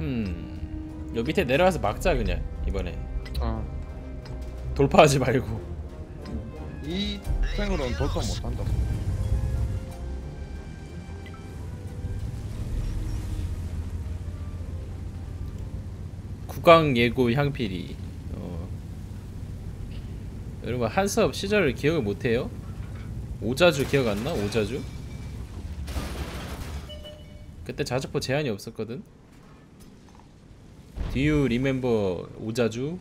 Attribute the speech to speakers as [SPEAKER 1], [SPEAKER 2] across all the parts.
[SPEAKER 1] 음. 여 밑에 내려가서 막자 그냥 이번에
[SPEAKER 2] 아,
[SPEAKER 1] 돌파하지 말고.
[SPEAKER 2] 이 생으로는 돌파 못 한다.
[SPEAKER 1] 국왕 예고 향필이. 어. 여러분 한섭 시절을 기억을 못 해요? 오자주 기억 안 나? 오자주? 그때 자주포 제한이 없었거든. Do you remember 오자주?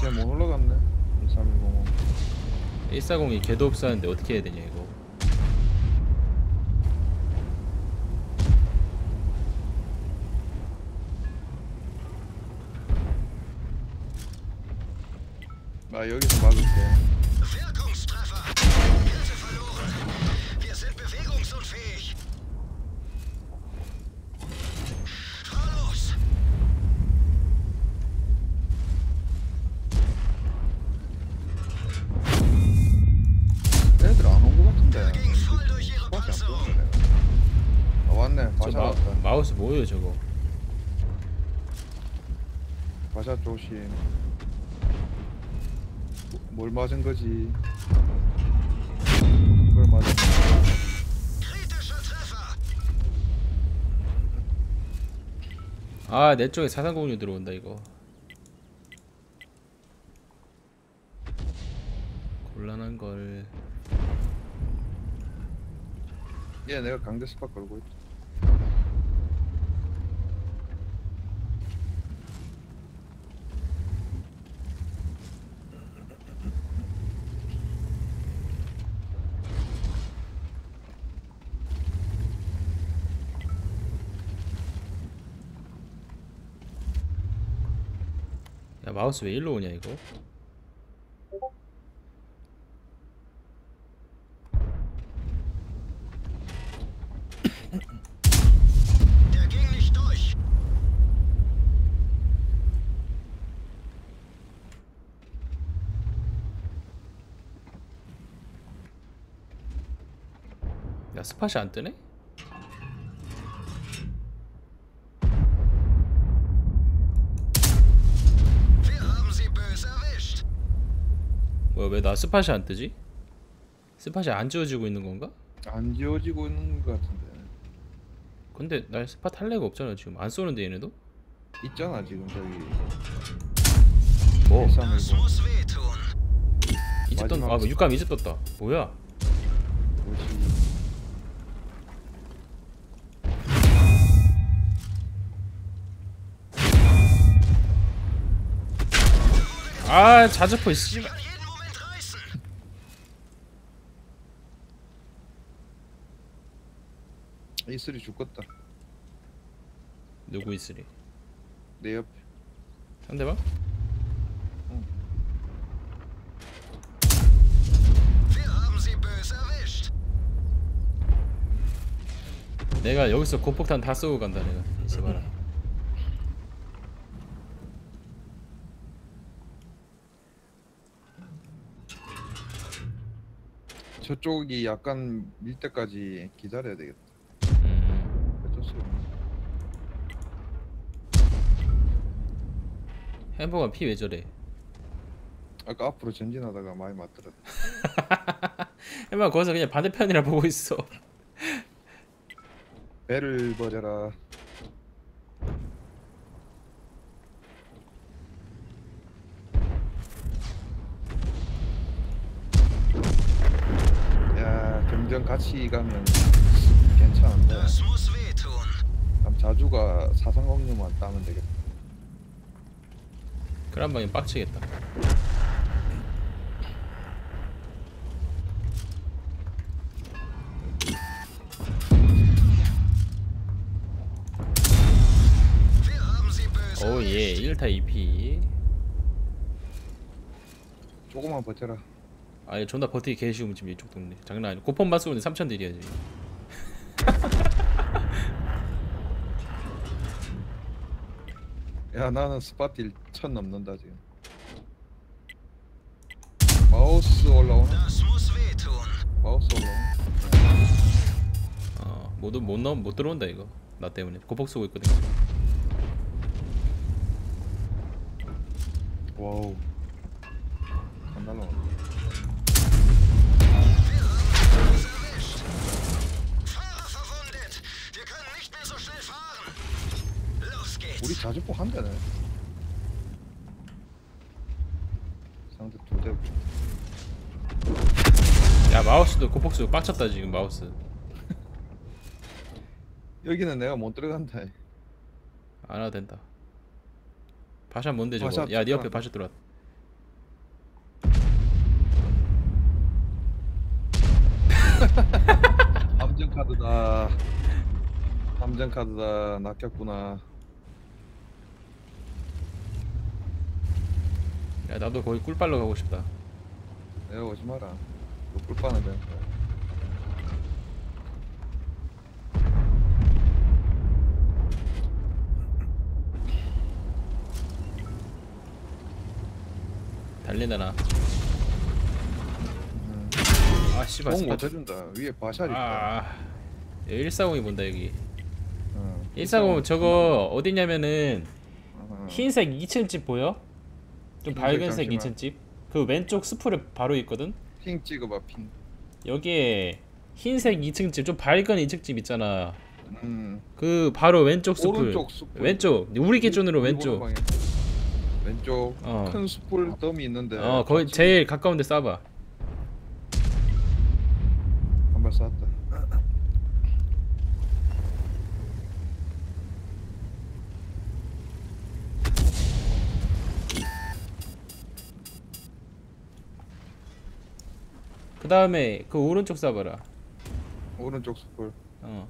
[SPEAKER 2] 그냥 못 올라갔네. 1310.
[SPEAKER 1] 140이 개도 없었는데 어떻게 해야 되냐 이거.
[SPEAKER 2] 나 여기서 막을게.
[SPEAKER 3] Fahr los.
[SPEAKER 2] 애들 안온거 같은데. 밖에 안. 보이네. 아 왔네.
[SPEAKER 1] 저 마. 마우스 뭐예요 저거?
[SPEAKER 2] 바샤 조심. 뭐- 뭘 맞은 거지? 그걸 맞은 거지.
[SPEAKER 1] 아 내 쪽에 4306 들어온다 이거. 곤란한 걸.
[SPEAKER 2] 얘 내가 강제 스팟 걸고 있다.
[SPEAKER 1] 야 마우스 왜 일로 오냐 이거? 야 스팟이 안 뜨네? 뭐야 왜 나 스팟이 안 뜨지? 스팟이 안 지워지고 있는 건가?
[SPEAKER 2] 안 지워지고 있는 것 같은데.
[SPEAKER 1] 근데 날 스팟 할 애가 없잖아 지금 안 쏘는데 얘네도?
[SPEAKER 2] 있잖아 지금 저기.
[SPEAKER 1] 뭐?
[SPEAKER 2] 1310.
[SPEAKER 3] Das muss wehtun.
[SPEAKER 1] 이제 떴.. 아 뭐, 육감 이제 떴다 뭐야?
[SPEAKER 2] 뭐지?
[SPEAKER 1] 아 자주포 씨발
[SPEAKER 2] 이슬이 죽겠다.
[SPEAKER 1] 누구 있으리?
[SPEAKER 2] 내 옆에.
[SPEAKER 1] 상대방? 내가 여기서 고폭탄 다 쏘고 간다 내가 있어봐라
[SPEAKER 2] 저쪽이 약간 밀 때까지 기다려야 되겠다.
[SPEAKER 1] 음.
[SPEAKER 2] 어쩔 수 없네.
[SPEAKER 1] 햄버거 피 왜 저래?
[SPEAKER 2] 아까 앞으로 전진하다가 많이 맞더라.
[SPEAKER 1] 햄버거 거기서 그냥 반대편이라 보고 있어
[SPEAKER 2] 배를 버려라. 야 경전 같이 가면 괜찮은데. 그럼 자주가 사상공유만 따면 되겠다.
[SPEAKER 1] 그런 방에 빡치겠다. 오예.
[SPEAKER 3] erwischt.
[SPEAKER 1] 1타 2피.
[SPEAKER 2] 조금만 버텨라.
[SPEAKER 1] 아니 존나 버티기 개쉬움 지금 이쪽 동네. 장난 아니야. 고폰만 쏘는데 3천 딜이야 지
[SPEAKER 2] 야 나는 스파딜 천 넘는다 지금. 마우 바우스 올라오나?
[SPEAKER 3] Das muss wehtun.
[SPEAKER 2] 바우스 올라오나?
[SPEAKER 1] 어, 모두 못 넣, 못 들어온다 이거. 나 때문에 고폭 쓰고 있거든.
[SPEAKER 2] 와우. 안 날라오네. 40포 한 대네. 상대 두대.
[SPEAKER 1] 야 마우스도 코폭스 빡쳤다 지금 마우스.
[SPEAKER 2] 여기는 내가 못 들어간다.
[SPEAKER 1] 안 와도 된다. 바샤 뭔데 저거? 야니 네 옆에 바샤 들어왔.
[SPEAKER 2] 함정카드다. 함정카드다. 낚였구나.
[SPEAKER 1] 야, 나도 거기 꿀빨러 가고 싶다.
[SPEAKER 2] 내가 오지 마라. 너 꿀빠는 돼.
[SPEAKER 1] 달린다 나.
[SPEAKER 2] 음.
[SPEAKER 1] 아 씨발
[SPEAKER 2] 공
[SPEAKER 1] 스파.
[SPEAKER 2] 못 해준다. 위에 바샤리.
[SPEAKER 1] 아. 140이 본다 여기.
[SPEAKER 2] 응.
[SPEAKER 1] 140 저거 어디냐면은
[SPEAKER 2] 어.
[SPEAKER 1] 흰색 2층 집 보여? 좀
[SPEAKER 2] 흰색
[SPEAKER 1] 밝은색
[SPEAKER 2] 잠시만.
[SPEAKER 1] 2층 집. 그 왼쪽 수풀에 바로 있거든.
[SPEAKER 2] 핑 찍어봐 핑.
[SPEAKER 1] 여기에 흰색 2층 집, 좀 밝은 2층 집 있잖아.
[SPEAKER 2] 음.
[SPEAKER 1] 그 바로 왼쪽 수풀.
[SPEAKER 2] 오른쪽 숲.
[SPEAKER 1] 왼쪽. 우리 기준으로 왼쪽.
[SPEAKER 2] 왼쪽.
[SPEAKER 1] 어.
[SPEAKER 2] 큰 숲을 덤이 있는데.
[SPEAKER 1] 어, 거기
[SPEAKER 2] 같이
[SPEAKER 1] 제일 가까운 데 쏴봐.
[SPEAKER 2] 한발 쐈다.
[SPEAKER 1] 그 다음에 그 오른쪽 쏴봐라.
[SPEAKER 2] 오른쪽 숲을
[SPEAKER 1] 어.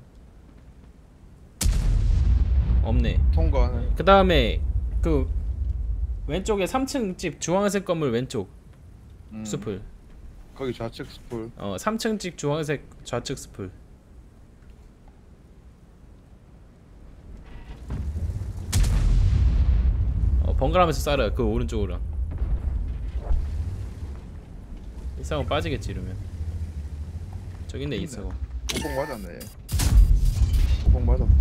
[SPEAKER 1] 없네.
[SPEAKER 2] 통과하네.
[SPEAKER 1] 그 다음에 그 왼쪽에 3층 집 주황색 건물 왼쪽
[SPEAKER 2] 음.
[SPEAKER 1] 숲을.
[SPEAKER 2] 거기 좌측 숲을.
[SPEAKER 1] 어, 3층 집 주황색 좌측 숲을. 어, 번갈아가면서 쏴라. 그 오른쪽으로. 일상은 빠지겠지 이러면. 저기 있네 이상호.
[SPEAKER 2] 보복 맞았네. 보복 맞았다.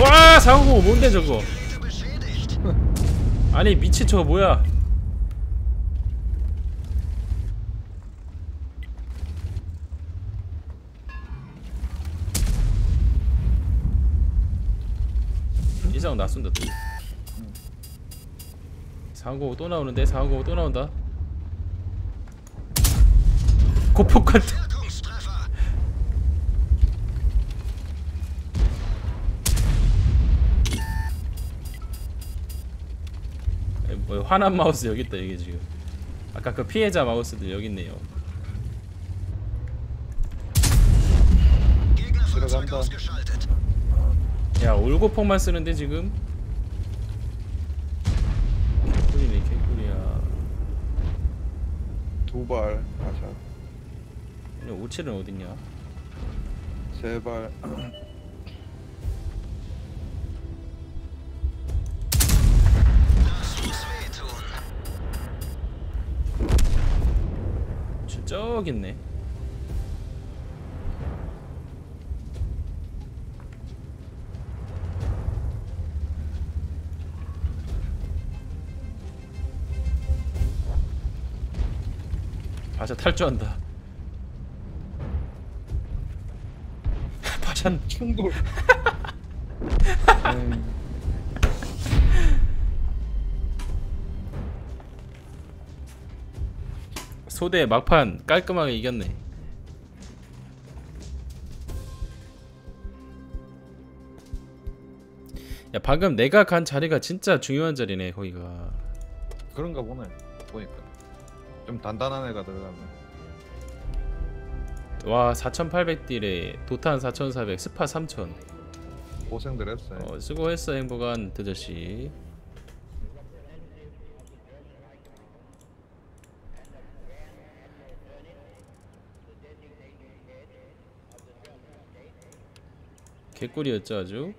[SPEAKER 1] 와 상호 뭔데 저거? 아니 미친 저거 뭐야? 이상 나 쏜다 또. 상고 또 나오는데 상고 또 나온다. 고폭 같은. 뭐 화난 마우스 여기 있다 여기 지금. 아까 그 피해자 마우스들 여기 있네요.
[SPEAKER 2] 들어간다.
[SPEAKER 1] 야 올고폭만 쓰는데 지금 개꿀이네 개꿀이야
[SPEAKER 2] 두 발. 바샤.
[SPEAKER 1] 57은 어딨냐
[SPEAKER 2] 세 발.
[SPEAKER 3] Das muss wehtun.
[SPEAKER 1] 저- 저기 있네 바샤 탈주한다 바샤
[SPEAKER 2] 충돌. 음,
[SPEAKER 1] 소대 막판 깔끔하게 이겼네. 야 방금 내가 간 자리가 진짜 중요한 자리네 거기가.
[SPEAKER 2] 그런가 보네. 보니까. 좀 단단한 애가 들어가면.
[SPEAKER 1] 와 4,800딜에 도탄 4,400, 스파 3,000.
[SPEAKER 2] 고생들 했어요.
[SPEAKER 1] 어, 수고했어 행복한 드저씨. 개꿀이었죠 아주.